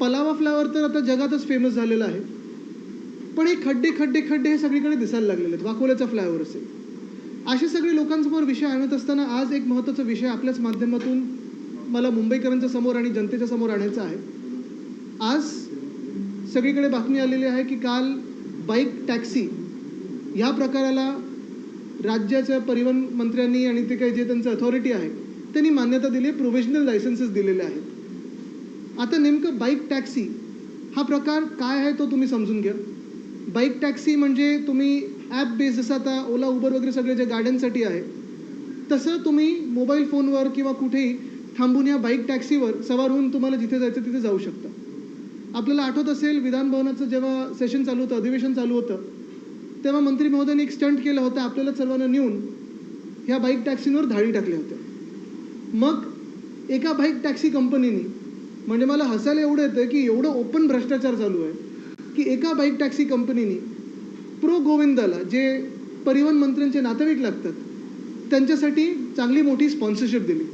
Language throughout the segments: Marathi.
पलावा फ्लावर तर आता जगातच फेमस झालेला आहे. पण हे खड्डे खड्डे खड्डे हे सगळीकडे दिसायला लागलेले आहेत. वाकोल्याचा फ्लायओव्हर असेल. असे सगळे लोकांसमोर विषय आणत असताना आज एक महत्त्वाचा विषय आपल्याच माध्यमातून मला मुंबईकरांच्या समोर आणि जनतेच्या समोर आणायचा आहे. आज सगळीकडे बातमी आलेली आहे की काल बाईक टॅक्सी ह्या प्रकाराला राज्याच्या परिवहन मंत्र्यांनी आणि ते काही जे त्यांचं अथॉरिटी आहे त्यांनी मान्यता दिली प्रोव्हिजनल लायसन्सेस दिलेले आहेत. आता नेमकं बाईक टॅक्सी हा प्रकार काय आहे तो तुम्ही समजून घ्या. बाईक टॅक्सी म्हणजे तुम्ही ॲप बेस जसं आता ओला उबर वगैरे सगळे जे गाड्यांसाठी आहे तसं तुम्ही मोबाईल फोनवर किंवा कुठेही थांबून या बाईक टॅक्सीवर सवार होऊन तुम्हाला जिथे जायचं तिथे जाऊ शकता. आपल्याला आठवत असेल विधान भवनाचं जेव्हा सेशन चालू होतं अधिवेशन चालू होतं तेव्हा मंत्री महोदयांनी एक स्टंट केलं होतं आपल्याला सर्वांना नेऊन ह्या बाईक टॅक्सींवर धाडी टाकल्या होत्या. मग एका बाईक टॅक्सी कंपनीने म्हणजे मला हसायला एवढं येतं की एवढं ओपन भ्रष्टाचार चालू आहे की एका बाईक टॅक्सी कंपनीने प्रो गोविंदाला जे परिवहन मंत्र्यांचे नातेवाईक लागतात त्यांच्यासाठी चांगली मोठी स्पॉन्सरशिप दिली.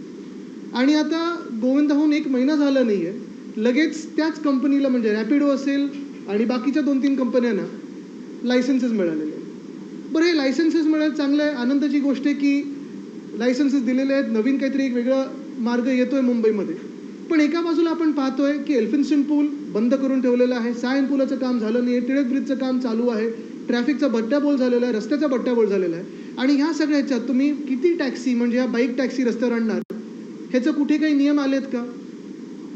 आणि आता गोविंदाहून एक महिना झाला नाही आहे लगेच त्याच कंपनीला म्हणजे रॅपिडो असेल आणि बाकीच्या दोन तीन कंपन्यांना लायसन्सेस मिळालेले आहेत. बरं हे लायसन्सेस मिळायला चांगलं आहे. आनंदाची गोष्ट आहे की लायसन्सेस दिलेले आहेत. नवीन काहीतरी एक वेगळा मार्ग येतो आहे मुंबईमध्ये. पण एका बाजूला आपण पाहतोय की एल्फिन्स्टन पूल बंद करून ठेवलेला आहे. सायन पुलाचं काम झालं नाही टिळक ब्रिजचं काम चालू आहे. ट्रॅफिकचा बट्ट्याबोल झालेला आहे. रस्त्याचा बट्ट्याबोल झालेला आहे. आणि ह्या सगळ्या ह्याच्यात तुम्ही किती टॅक्सी म्हणजे ह्या बाईक टॅक्सी रस्त्यावर आणणार? ह्याचं कुठे काही नियम आलेत का?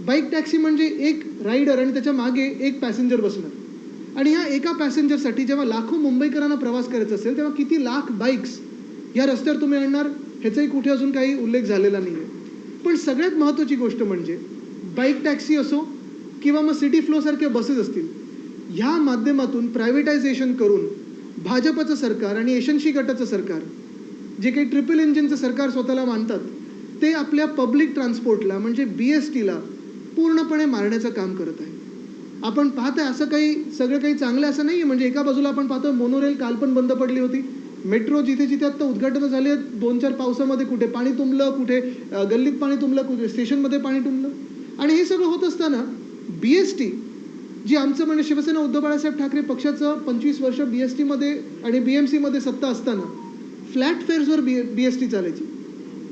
बाईक टॅक्सी म्हणजे एक रायडर आणि त्याच्यामागे एक पॅसेंजर बसणार आणि ह्या एका पॅसेंजरसाठी जेव्हा लाखो मुंबईकरांना प्रवास करायचा असेल तेव्हा किती लाख बाईक्स या रस्त्यावर तुम्ही आणणार? ह्याचाही कुठे अजून काही उल्लेख झालेला नाही आहे पण सगळ्यात महत्त्वाची गोष्ट म्हणजे बाईक टॅक्सी असो किंवा मग सिटी फ्लोसारख्या बसेस असतील ह्या माध्यमातून प्रायव्हेटायझेशन करून भाजपचं सरकार आणि एशनशी गटाचं सरकार जे काही ट्रिपल इंजिनचं सरकार स्वतःला मानतात ते आपल्या पब्लिक ट्रान्सपोर्टला म्हणजे बी एस टीला पूर्णपणे मारण्याचं काम करत आहे. आपण पाहताय असं काही सगळं काही चांगलं असं नाही आहे म्हणजे एका बाजूला आपण पाहतो मोनोरेल काल पण बंद पडली होती. मेट्रो जिथे जिथे आत्ता उद्घाटनं झाले दोन चार पावसामध्ये कुठे पाणी तुंबलं कुठे गल्लीत पाणी तुंबलं कुठे स्टेशनमध्ये पाणी तुंबलं? आणि हे सगळं होत असताना बी एस टी जी आमचं म्हणजे शिवसेना उद्धव बाळासाहेब ठाकरे पक्षाचं पंचवीस वर्ष बी एस टीमध्ये आणि बी एम सीमध्ये सत्ता असताना फ्लॅट फेअर्सवर बी बी एस टी चालायची.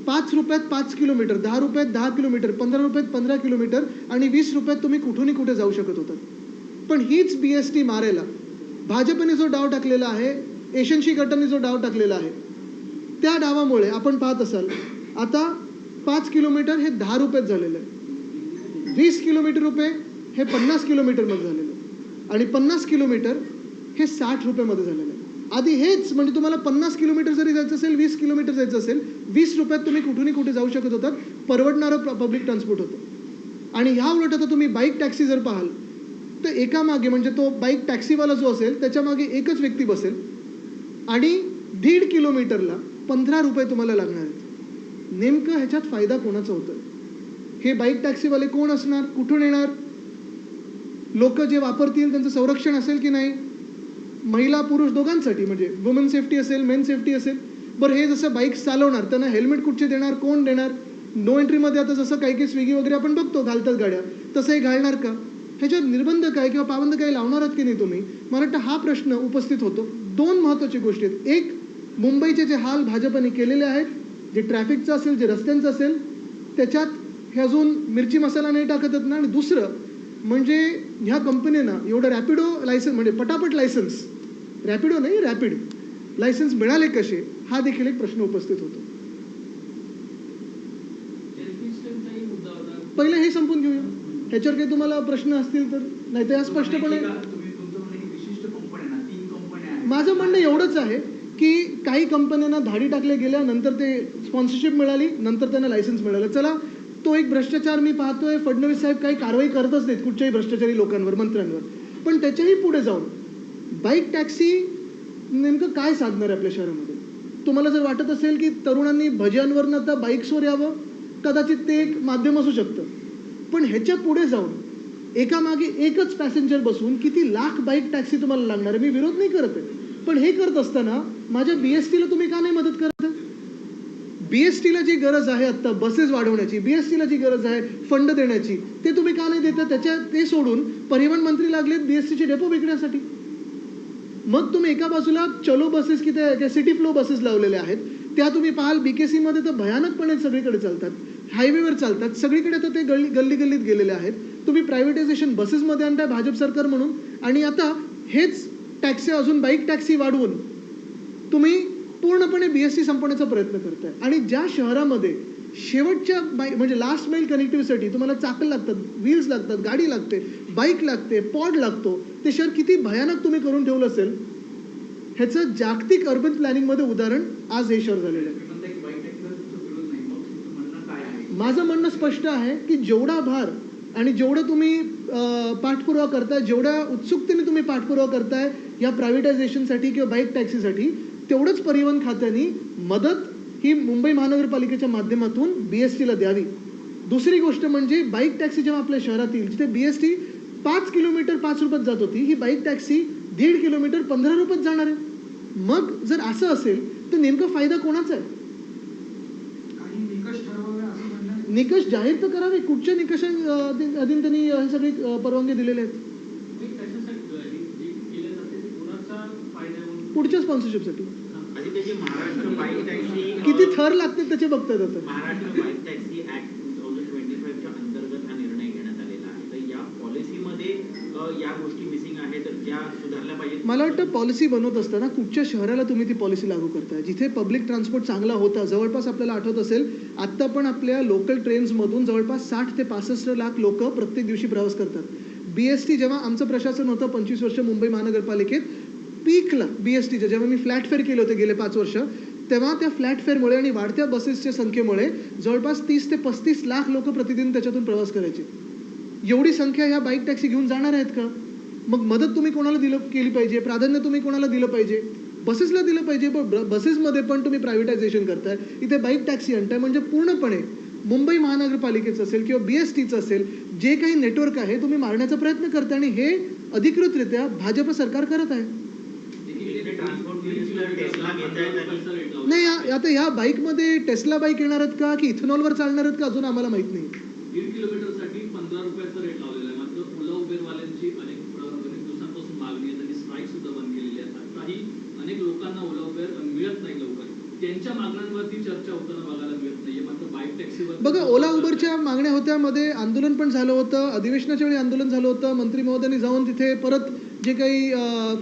पाच रुपयात पाच किलोमीटर दहा रुपयात दहा किलोमीटर पंधरा रुपयात पंधरा किलोमीटर आणि वीस रुपयात तुम्ही कुठूनही कुठे जाऊ शकत होतात. पण हीच बी एस टी मारायला भाजपने जो डाव टाकलेला आहे एशनशी गटाने जो डाव टाकलेला आहे त्या डावामुळे आपण पाहत असाल आता पाच किलोमीटर हे दहा रुपयात झालेलं आहे. वीस किलोमीटर रुपये हे पन्नास किलोमीटरमध्ये झालेलं आहे. आणि पन्नास किलोमीटर हे साठ रुपयामध्ये झालेलं आहे. आधी हेच म्हणजे तुम्हाला पन्नास किलोमीटर जरी जायचं असेल वीस किलोमीटर जायचं असेल वीस रुपयात तुम्ही कुठूनही कुठे जाऊ शकत होतात परवडणारं पब्लिक ट्रान्सपोर्ट होतं. आणि ह्या उलट आता तुम्ही बाईक टॅक्सी जर पाहाल तर एका मागे म्हणजे तो बाईक टॅक्सीवाला जो असेल त्याच्यामागे एकच व्यक्ती बसेल आणि दीड किलोमीटरला पंधरा रुपये तुम्हाला लागणार आहेत. नेमकं ह्याच्यात फायदा कोणाचा होतो हे बाईक टॅक्सीवाले कोण असणार? कुठून येणार? लोक जे वापरतील त्यांचं संरक्षण असेल की नाही? महिला पुरुष दोघांसाठी म्हणजे वुमन सेफ्टी असेल मेन सेफ्टी असेल. बरं हे जसं बाईक चालवणार त्यांना हेल्मेट कुठचे देणार कोण देणार? नो एंट्रीमध्ये आता जसं काही काही स्विगी वगैरे आपण बघतो घालतात गाड्या तसं हे घालणार का? ह्याच्यावर निर्बंध काय किंवा पाबंद काय लावणार आहात की नाही तुम्ही? मला वाटतं हा प्रश्न उपस्थित होतो. दोन महत्त्वाची गोष्टी आहेत. एक मुंबईचे जे हाल भाजपने केलेले आहेत जे ट्रॅफिकचं असेल जे रस्त्यांचं असेल त्याच्यात हे अजून मिरची मसाला नाही टाकत आहेत ना. आणि दुसरं म्हणजे ह्या कंपनीनं एवढं रॅपिडो लायसन्स म्हणजे पटापट लायसन्स रॅपिडो नाही रॅपिड लायसन्स मिळाले कसे हा देखील एक प्रश्न उपस्थित होतो. पहिले पहिलं हे संपून घेऊया. ह्याच्यावर काही तुम्हाला प्रश्न असतील तर नाही तर स्पष्टपणे माझं म्हणणं एवढंच आहे की काही कंपन्यांना धाडी टाकल्या गेल्या नंतर ते स्पॉन्सरशिप मिळाली नंतर त्यांना लायसन्स मिळालं. चला तो एक भ्रष्टाचार मी पाहतोय. फडणवीस साहेब काही कारवाई करतच नाहीत कुठच्याही भ्रष्टाचारी लोकांवर मंत्र्यांवर. पण त्याच्याही पुढे जाऊन बाईक टॅक्सी नेमकं काय साधणार आहे आपल्या शहरामध्ये? तुम्हाला जर वाटत असेल की तरुणांनी भज्यांवरनं आता बाईक्सवर यावं कदाचित ते एक माध्यम असू शकतं. पण ह्याच्या पुढे जाऊन एका मागे एकच पॅसेंजर बसून किती लाख बाईक टॅक्सी तुम्हाला लागणार आहे? मी विरोध नाही करत आहे. पण हे करत असताना माझ्या बी एस टीला तुम्ही का नाही मदत करत बीएसटीला बी एस टीला जी गरज आहे आत्ता बसेस वाढवण्याची बी एस टीला जी गरज आहे फंड देण्याची ते तुम्ही का नाही देता? त्याच्या ते सोडून परिवहन मंत्री लागलेत बी एस टीचे डेपो विकण्यासाठी. मग तुम्ही एका बाजूला चलो बसेस की त्या सिटी फ्लो बसेस लावलेल्या आहेत. त्या तुम्ही पाहाल बी के सीमध्ये तर भयानकपणे सगळीकडे चालतात. हायवेवर चालतात. सगळीकडे तर ते गल्ली गल्ली गल्लीत गेलेले आहेत. तुम्ही प्रायव्हेटायझेशन बसेसमध्ये आणताय भाजप सरकार म्हणून. आणि आता हेच टॅक्सी अजून बाईक टॅक्सी वाढवून तुम्ही पूर्णपणे बी एस टी संपवण्याचा प्रयत्न करताय. आणि ज्या शहरामध्ये शेवटच्या बाई म्हणजे लास्ट माईल कनेक्टिव्हिटीसाठी तुम्हाला चाकं लागतात व्हील्स लागतात गाडी लागते बाईक लागते पॉड लागतो ते शहर किती भयानक तुम्ही करून ठेवलं असेल ह्याचं जागतिक अर्बन प्लॅनिंगमध्ये उदाहरण आज हे शहर झालेलं बाईक आहे? माझं म्हणणं स्पष्ट आहे की जेवढा भार आणि जेवढं तुम्ही पाठपुरावा करताय जेवढ्या उत्सुकतेने तुम्ही पाठपुरावा करताय या प्रायव्हेटायझेशनसाठी किंवा बाईक टॅक्सीसाठी तेवढंच परिवहन खात्याने मदत ही मुंबई महानगरपालिकेच्या माध्यमातून बी एस टीला द्यावी. दुसरी गोष्ट म्हणजे बाईक टॅक्सी जेव्हा आपल्या शहरात येईल जिथे बी एस टी पाच किलोमीटर पाच रुपयात जात होती. ही बाईक टॅक्सी दीड किलोमीटर पंधरा रुपयात जाणार आहे. मग जर असं असेल तर नेमका फायदा कोणाचा आहे काही निकष ठरवावे असं म्हणणं आहे. निकष जाहीर तर करावे. कुठच्या निकषां अधीन त्यांनी हे सगळे परवानगी दिलेले आहेत पुढच्या स्पॉन्सरशिपसाठी. किती थर लागते त्याचे बघतात आता. Maharashtra bike taxi act two thousand twenty फाईव्हच्या अंतर्गत हा निर्णय घेण्यात आलेला आहे. तर या पॉलिसीमध्ये अ, या गोष्टी मला वाटतं पॉलिसी बनवत असताना कुठच्या शहराला तुम्ही ती पॉलिसी लागू करताय? जिथे पब्लिक ट्रान्सपोर्ट चांगला होता जवळपास आपल्याला आठवत असेल आत्ता पण आपल्या लोकल ट्रेन्समधून जवळपास साठ ते पासष्ट लाख लोक प्रत्येक दिवशी प्रवास करतात. बी एस टी जेव्हा आमचं प्रशासन होतं पंचवीस वर्ष मुंबई महानगरपालिकेत पीकला बी एस टीच्या जेव्हा मी फ्लॅट फेअर केले होते गेले पाच वर्ष तेव्हा त्या फ्लॅट फेअरमुळे आणि वाढत्या बसेसच्या संख्येमुळे जवळपास तीस ते पस्तीस लाख लोक प्रतिदिन त्याच्यातून प्रवास करायचे. एवढी संख्या ह्या बाईक टॅक्सी घेऊन जाणार आहेत का? मग मदत तुम्ही कोणाला दिलं केली पाहिजे? प्राधान्य तुम्ही कोणाला दिलं पाहिजे? बसेसला दिलं पाहिजे पण बसेसमध्ये पण तुम्ही प्रायव्हेटायझेशन करताय. इथे बाईक टॅक्सी आणताय म्हणजे पूर्णपणे मुंबई महानगरपालिकेचं असेल किंवा बी एस टीचं असेल जे काही नेटवर्क आहे तुम्ही मारण्याचा प्रयत्न करता आणि हे अधिकृतरित्या भाजप सरकार करत आहे. नाही या- आता ह्या बाईकमध्ये टेस्ला बाईक येणार आहेत का की इथेनॉलवर चालणार आहेत का अजून आम्हाला माहीत नाही. दीड किलोमीटरसाठी पंधरा रुपयाचा रेट लावलेला आहे. मात्र ओला उबेरवाल्यांची अनेक अनेक दिवसांपासून मागणी आहे. त्यांनी स्ट्राईक सुद्धा बंद केलेली आहे. आताही अनेक लोकांना ओला उबेर मिळत नाही लवकर. त्यांच्या मागण्यांवरती चर्चा होताना बघायला मिळत नाहीये. मात्र बाईक टॅक्सीवर बघा ओला उबरच्या मागण्या होत्या. मध्ये आंदोलन पण झालं होतं. अधिवेशनाच्या वेळी आंदोलन झालं होतं. मंत्री महोदयांनी जाऊन तिथे परत जे काही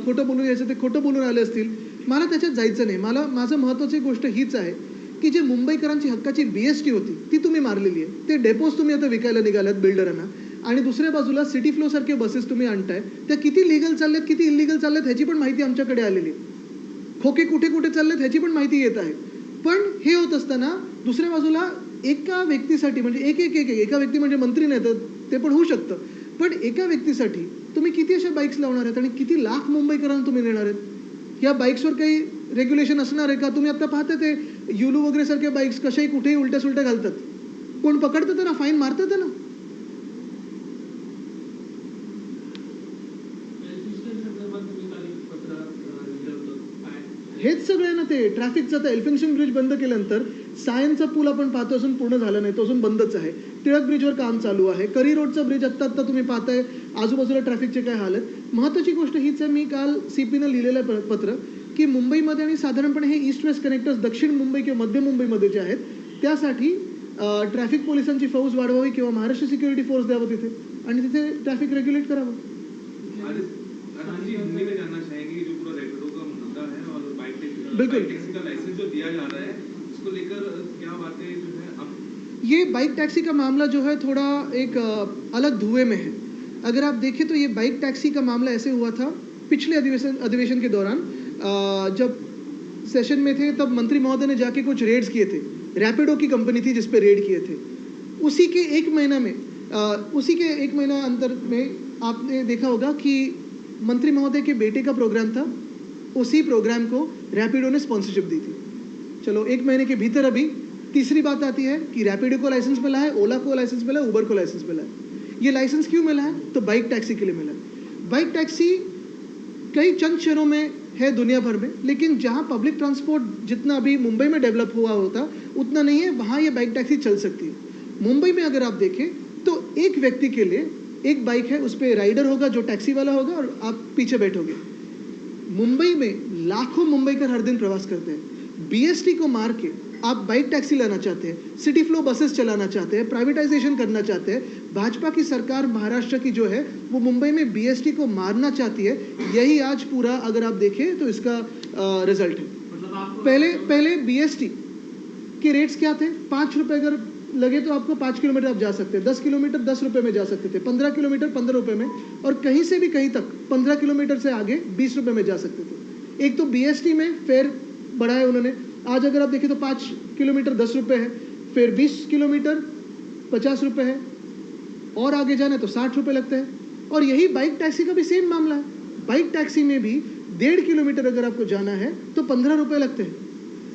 खोटं बोलून यायचं ते खोटं बोलून आले असतील. मला त्याच्यात जायचं नाही. मला माझं महत्त्वाची गोष्ट हीच आहे. की जे मुंबईकरांची हक्काची बी एस टी होती ती तुम्ही मारलेली आहे. ते डेपोज तुम्ही आता विकायला निघाल्यात बिल्डरांना आणि दुसऱ्या बाजूला सिटी फ्लो सारखे बसेस तुम्ही आणताय. त्या किती लिगल चालल्यात किती इलिगल चालल्यात ह्याची पण माहिती आमच्याकडे आलेली आहे. खोके कुठे कुठे चाललेत ह्याची पण माहिती येत आहे. पण हे होत असताना दुसऱ्या बाजूला एका व्यक्तीसाठी म्हणजे एक एक एक एक- एका व्यक्ती म्हणजे मंत्री नाही तर ते पण होऊ शकतं. पण एका व्यक्तीसाठी तुम्ही किती अशा बाईक्स लावणार आहेत आणि किती लाख मुंबईकरांना तुम्ही नेणार आहेत? या बाईक्सवर काही रेग्युलेशन असणार आहे का? तुम्ही आता पाहता ते युलू वगैरे सारख्या बाईक्स कशाही कुठेही उलट्या सुलट्या घालतात. कोण पकडतं त्यांना फाईन मारतात ना हेच सगळे ना ते. ट्रॅफिकचं आता एल्फिन्स्टन ब्रिज बंद केल्यानंतर सायनचा पूल आपण पाहतो असून पूर्ण झाला नाही तो अजून बंदच आहे. टिळक ब्रिजवर काम चालू आहे. करी रोडचा ब्रिज आत्ता आत्ता तुम्ही पाहताय. आजूबाजूला ट्रॅफिकचे काय हाल आहेत? महत्त्वाची गोष्ट हीच आहे मी काल सी पीनं लिहिलेलं पत्र. की मुंबईमध्ये आणि साधारणपणे हे ईस्ट वेस्ट कनेक्टर्स दक्षिण मुंबई किंवा मध्य मुंबईमध्ये जे आहेत त्यासाठी ट्रॅफिक पोलिसांची फौज वाढवावी किंवा महाराष्ट्र सिक्युरिटी फोर्स द्यावं तिथे? आणि तिथे ट्रॅफिक रेग्युलेट करावं. है बिल्कुल। ये बाइक टैक्सी का मामला जो है थोड़ा एक अलग धुएँ में है। अगर आप देखें तो ये बाइक टैक्सी का मामला ऐसे हुआ था पिछले अधिवेशन अधिवेशन के दौरान। जब सेशन में थे, तब मंत्री महोदय ने जाके कुछ रेड्स किए थे। रैपिडो की कंपनी थी जिस पे रेड किए थे। उसी के एक महीना में उसी के एक महीना अंतर में आपने देखा होगा कि मंत्री महोदय के बेटे का प्रोग्राम था। उसी प्रोग्राम को रैपिडो ने स्पॉन्सरशिप दी थी। चलो, एक महीने के भीतर अभी तीसरी बात आती है कि रैपिडो को लाइसेंस मिला है ओला को लाइसेंस मिला है उबर को लाइसेंस मिला है। ये लाइसेंस क्यों मिला है? तो बाइक टैक्सी के लिए मिला है। बाइक टैक्सी कई चंद शहरों में है दुनिया भर में, लेकिन जहाँ पब्लिक ट्रांसपोर्ट जितना अभी मुंबई में डेवलप हुआ होता, उतना नहीं है, वहाँ ये बाइक टैक्सी चल सकती है। मुंबई में अगर आप देखें तो एक व्यक्ति के लिए एक बाइक है उस पर राइडर होगा जो टैक्सी वाला होगा और आप पीछे बैठोगे। मुंबई में लाखों मुंबई कर हर दिन प्रवास करते हैं। बीएसटी को मार के आप बाइक टैक्सी लाना चाहते हैं सिटी फ्लो बसेस चलाना चाहते हैं प्राइवेटाइजेशन करना चाहते हैं भाजपा की सरकार महाराष्ट्र की जो है वो मुंबई में बीएसटी को मारना चाहती है यही आज पूरा अगर आप देखें तो इसका रिज़ल्ट है। मतलब पहले पहले बीएसटी के रेट्स क्या थे? पाँच रुपये अगर लगे तो आपको पाँच किलोमीटर आप जा सकते हैं दस किलोमीटर दस रुपये में जा सकते थे पंद्रह किलोमीटर पंद्रह रुपये में और कहीं से भी कहीं तक पंद्रह किलोमीटर से आगे बीस रुपये में जा सकते थे। एक तो बीएसटी में फेयर बढ़ाया उन्होंने आज अगर आप देखें तो पाँच किलोमीटर दस रुपये है, फिर बीस किलोमीटर पचास रुपये है। और आगे जाना तो साठ रुपये लगते हैं। और यही बाइक टैक्सी का भी सेम मामला है। बाइक टैक्सी में भी डेढ़ किलोमीटर अगर आपको जाना है तो पंद्रह रुपये लगते हैं।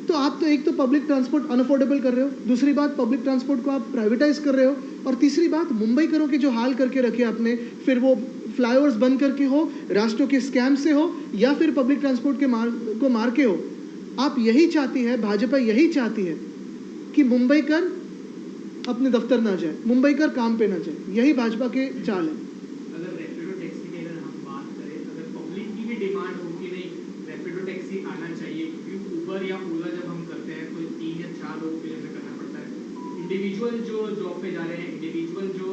तो आप तो एक तो पब्लिक ट्रांसपोर्ट अनअफोर्डेबल कर रहे हो, दूसरी बात पब्लिक ट्रांसपोर्ट को आप प्राइवेटाइज कर रहे हो, और तीसरी बात मुंबई करो के जो हाल करके रखे आपने, फिर वो फ्लाईओवर्स बंद करके हो, राष्ट्रों के स्कैम से हो, या फिर पब्लिक ट्रांसपोर्ट के मार, को मार के हो आप यही चाहती है भाजपा यही चाहती है कि मुंबई कर अपने दफ्तर ना जाए मुंबई कर काम पे ना जाए यही भाजपा के चाल है। इंडिविजुअल जो जॉब पे जा रहे इंडिविजुअल जो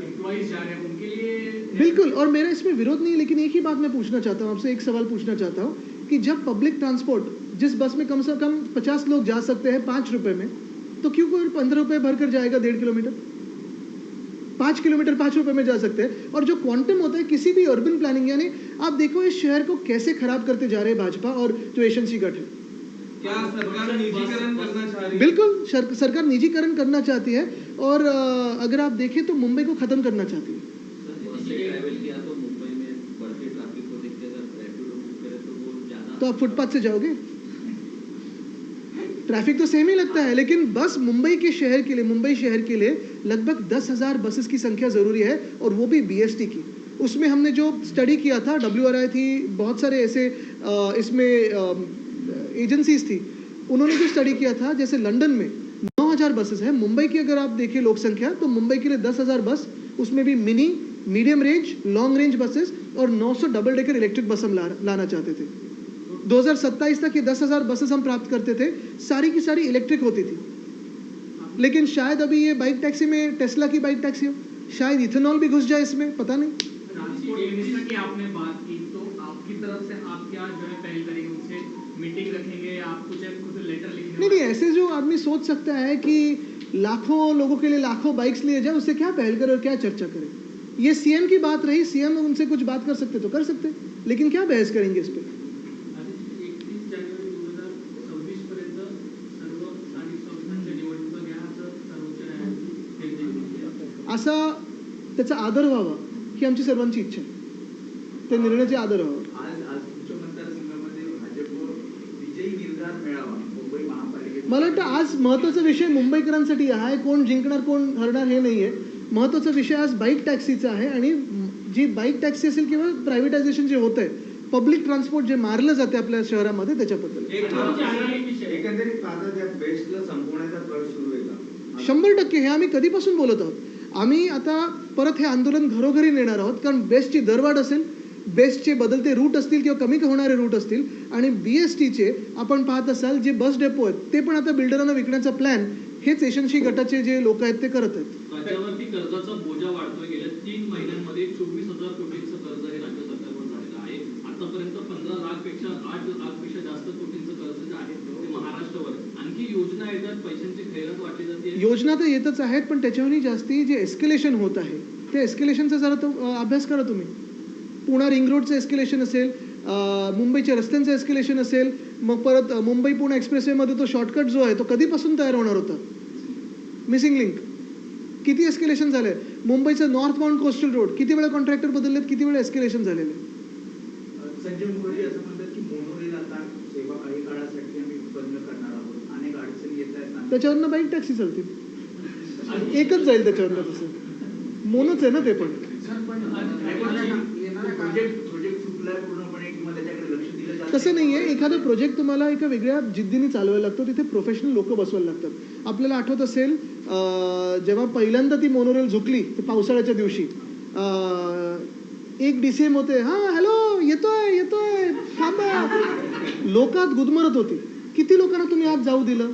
एम्प्लॉयज़ जा रहे उनके लिए बिल्कुल और मेरा इसमें विरोध नहीं है लेकिन एक ही बात मैं पूछना चाहता हूँ आपसे एक सवाल पूछना चाहता हूँ कि जब पब्लिक ट्रांसपोर्ट जिस बस में कम से कम पचास लोग जा सकते हैं पाँच रुपए में तो क्यों कोई पंद्रह रुपये भर कर जाएगा डेढ़ किलोमीटर? पाँच किलोमीटर पाँच रुपए में जा सकते हैं। और जो क्वांटम होता है किसी भी अर्बन प्लानिंग यानी आप देखो इस शहर को कैसे खराब करते जा रहे हैं भाजपा और जो एशंसी गठ है क्या सरकार निजीकरण करना चाह रही है? बिल्कुल सरकार निजीकरण करना चाहती है और अगर आप देखें तो मुंबई को खत्म करना चाहती है। बस से ट्रैवल किया तो मुंबई में बढ़ते ट्रैफ़िक को देखते अगर रैपिडो बुक करें तो वो ज़्यादा तो आप फुटपाथ से जाओगे? ट्रैफ़िक तो सेम ही लगता है लेकिन बस मुंबई के शहर के लिए मुंबई शहर के लिए लगभग दस हज़ार बसेस की संख्या ज़रूरी है और वो भी बीएसटी की। उसमें हमने जो स्टडी किया था डब्ल्यूआरआई थी बहुत सारे ऐसे इसमें एजेंसीज थी उन्होंने जो स्टडी किया था जैसे लंदन में नौ हज़ार बसेस है मुंबई की अगर आप देखें लोक संख्या तो मुंबई के लिए दस हज़ार बस उसमें भी mini medium range long range buses और 900 डबल डेकर इलेक्ट्रिक बस हम ला, लाना चाहते थे। 2027 तक ये 10,000 बसेस हम प्राप्त करते थे सारी की सारी इलेक्ट्रिक होती थी। लेकिन शायद अभी ये बाइक टैक्सी में टेस्ला की बाइक टैक्सी हो शायद इथेनॉल भी घुस जाए इसमें पता नहीं। की आपने बात की तो आपकी तरफ़ से आप क्या जो है पहल करेंगे उनसे मीटिंग रखेंगे आप कुछ कुछ लेटर लिखेंगे? नहीं नहीं ऐसे जो आदमी सोच सकता है कि लाखों लोगों के लिए लाखों बाइक्स लिए जाए उससे क्या पहल करे और क्या चर्चा करे? ये सीएम की बात रही सीएम उनसे कुछ बात कर सकते तो कर सकते लेकिन क्या बहस करेंगे इस पर असा त्याचा आदर व्हावा ही आमची सर्वांची इच्छा आहे. त्या निर्णयाचे आदर व्हावा. मला वाटतं आज महत्त्वाचा विषय मुंबईकरांसाठी आहे. कोण जिंकणार कोण हरणार हे नाही आहे महत्त्वाचा विषय आज बाईक टॅक्सीचा आहे आणि जी बाईक टॅक्सी असेल किंवा प्रायव्हेटायझेशन जे होतं आहे पब्लिक ट्रान्सपोर्ट जे मारलं जाते आपल्या शहरामध्ये त्याच्याबद्दल. शंभर टक्के. हे आम्ही कधीपासून बोलत आहोत? आम्ही आता परत हे आंदोलन घरोघरी नेणार आहोत कारण बेस्टची दरवाढ असेल बेस्टचे बदलते रूट असतील किंवा कमी होणारे रूट असतील आणि बी एस टीचे आपण पाहत असाल जे बस डेपो आहेत ते पण आता बिल्डरांना विकण्याचा प्लॅन हेच एशनशी गटाचे जे लोक आहेत ते करत आहेत राज्यावरती कर्जाचा बोजा वाढतोय गेल्या तीन महिन्यांमध्ये चोवीस हजार कोटींचं कर्ज हे राज्य सरकारवर झालेलं आहे आतापर्यंत पंधरा लाखपेक्षा आठ लाखपेक्षा जास्त कोटींचं कर्ज जे आहे ते महाराष्ट्रावर आहे. योजना तर येतच आहेत पण त्याच्यावरही जास्ती जे एस्केलेशन होत आहे ते एस्केलेशनचा जरा तो अभ्यास करा तुम्ही. पुणा रिंग रोडचं एस्केलेशन असेल मुंबईच्या रस्त्यांचं एस्केलेशन असेल मग परत मुंबई पुणे एक्सप्रेसवेमध्ये तो शॉर्टकट जो आहे तो कधीपासून तयार होणार होता? मिसिंग लिंक किती एस्केलेशन झालं? आहे मुंबईचं नॉर्थ बाउंड कोस्टल रोड किती वेळा कॉन्ट्रॅक्टर बदललेत किती वेळा एस्केलेशन झालेलं? आहे संजय मुखर्जी असं म्हणतात की मोनोरेल आता सेवा काही काळासाठी आम्ही बंद करणार आहोत अनेक अडचणी येत आहेत त्याच्यावरनं बाईक टॅक्सी चालतील एकच जाईल त्याच्यावरनं तसं. मोनोच आहे ना ते पण. तसं नाही आहे एखादा प्रोजेक्ट तुम्हाला एका वेगळ्या जिद्दीने चालवायला लागतो. तिथे प्रोफेशनल लोक बसवायला लागतात. आपल्याला आठवत असेल जेव्हा पहिल्यांदा ती मोनोरेल झुकली पावसाळ्याच्या दिवशी एक डी सी एम होते. हां हॅलो येतोय येतोय थांबा. लोकात गुदमरत होती. किती लोकांना तुम्ही आज जाऊ दिलं?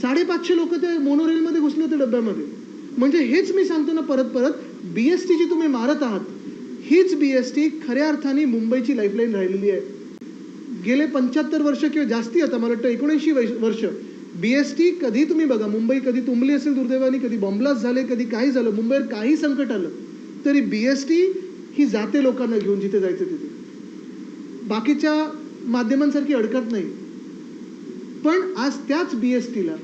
साडेपाचशे लोक ते मोनोरेलमध्ये घुसले होते डब्यामध्ये. म्हणजे हेच मी सांगतो ना परत परत बी एस टी जी तुम्ही मारत आहात हीच बी एस टी खऱ्या अर्थाने मुंबईची लाईफलाईन राहिलेली आहे. गेले पंच्याहत्तर वर्ष किंवा जास्ती आता मला वाटतं एकोणऐंशी वर्ष. बी एस टी कधी तुम्ही बघा मुंबई कधी तुंबली असेल दुर्दैवाने कधी बॉम्ब्लास्ट झाले कधी काही झालं मुंबईवर काही संकट आलं तरी बी एस टी ही जाते लोकांना घेऊन जिथे जायचं तिथे. बाकीच्या माध्यमांसारखी अडकत नाही. पण आज त्याच बी एस टीला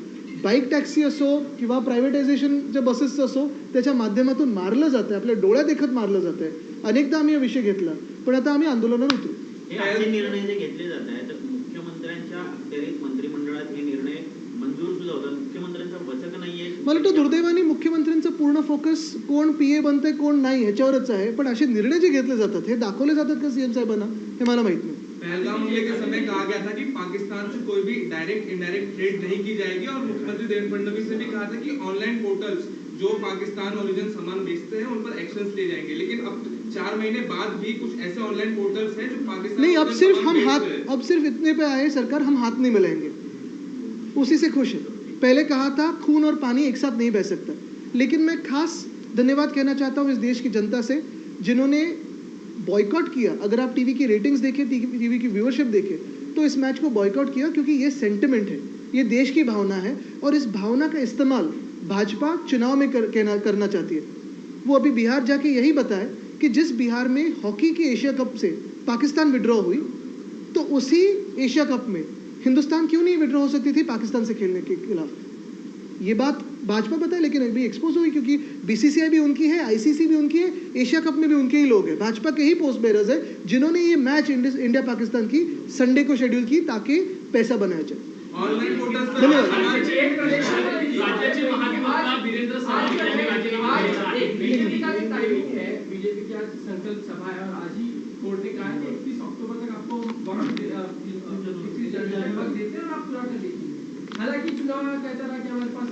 बाईक टॅक्सी असो किंवा प्रायव्हेटायझेशनच्या बसेसचं असो त्याच्या माध्यमातून मारलं जातं आहे आपल्या डोळ्या देखत मारलं जातं आहे अनेकदा आम्ही हा विषय घेतला पण आता आम्ही आंदोलनावर उतरू हे असे निर्णय जे घेतले जात आहेत तर मुख्यमंत्र्यांच्या अखत्यारीत मंत्रिमंडळात हे निर्णय मंजूर सुद्धा होतात. मुख्यमंत्र्यांचं वचक नाहीये. मला वाटतं दुर्दैवाने मुख्यमंत्र्यांचं पूर्ण फोकस कोण पी ए बनतंय कोण नाही ह्याच्यावरच आहे. पण असे निर्णय जे घेतले जातात हे दाखवले जातात का सीएम साहेबांना हे मला माहीत नाही. पहलगाम हमले के समय कहा गया था कि पाकिस्तान से कोई भी डायरेक्ट इनडायरेक्ट ट्रेड नहीं की जाएगी और मुख्यमंत्री देवेंद्र फडणवीस ने भी कहा था कि ऑनलाइन पोर्टल्स जो पाकिस्तान ओरिजिन सामान बेचते हैं उन पर एक्शन लिए जाएँगे। लेकिन अब चार महीने बाद भी कुछ ऐसे ऑनलाइन पोर्टल्स हैं जो पाकिस्तान नहीं अब सिर्फ़ हम हाथ अब सिर्फ़ इतने पे आए सरकार हम हाथ नहीं मिलाएँगे। उसी से खुश है। पहले कहा था खून और पानी एक साथ नहीं बह सकता। लेकिन मैं खास धन्यवाद कहना चाहता हूँ इस देश की जनता से जिन्होंने बॉयकॉट किया। अगर आप टीवी की रेटिंग्स देखें टीवी की व्यूअरशिप देखें तो इस मैच को बॉयकॉट किया क्योंकि ये सेंटिमेंट है। ये देश की भावना है और इस भावना का इस्तेमाल भाजपा चुनाव में कर, कहना, करना चाहती है। वो अभी बिहार जाके यही बताए कि जिस बिहार में हॉकी के एशिया कप से पाकिस्तान विड्रॉ हुई तो उसी एशिया कप में हिंदुस्तान क्यों नहीं विड्रॉ हो सकती थी पाकिस्तान से खेलने के खिलाफ? ये बात भाजपा पता है लेकिन अभी एक्सपोज हुई क्योंकि बीसीसीआई भी उनकी है आईसीसी भी उनकी है एशिया कप में भी उनके ही लोग हैं। भाजपा के ही पोस्ट बेरर्स है जिन्होंने ये मैच इंडिया पाकिस्तान की संडे को शेड्यूल की ताकि पैसा बनाया जाए। ऑनलाइन पर है संकल्प सभा है और आज ही कोर्ट ने कहा है कि इकतीस अक्टूबर तक आपको देते हैं और आप चुनाव कर हालाँकि चुनाव आयोग कहता रहा कि हमारे पास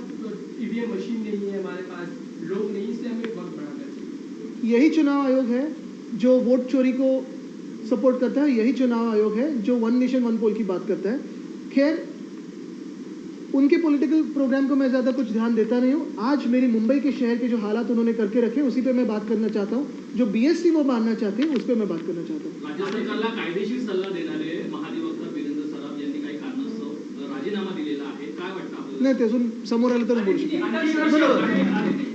ईवीएम मशीन नहीं है हमारे पास लोग नहीं इसलिए हमें वक्त बढ़ा कर यही चुनाव आयोग है जो वोट चोरी को सपोर्ट करता है यही चुनाव आयोग है जो वन नेशन वन पोल की बात करता है। खैर उनके पॉलिटिकल प्रोग्राम को मैं ज़्यादा कुछ ध्यान देता नहीं हूँ। आज मेरी मुंबई के शहर के जो हालात उन्होंने करके रखे उसी पे मैं बात करना चाहता हूँ। जो बीएससी वो मानना चाहते हैं उस पर मैं बात करना चाहता हूँ। राज्य सरकारला कायदेशीर सल्ला देणारे महाधिवक्ता वीरेंद्र सराफ यांनी काही कारणास्तव राजीनामा दिलेला नाही ते समोर आलं तर बोलू शकतो. बरोबर.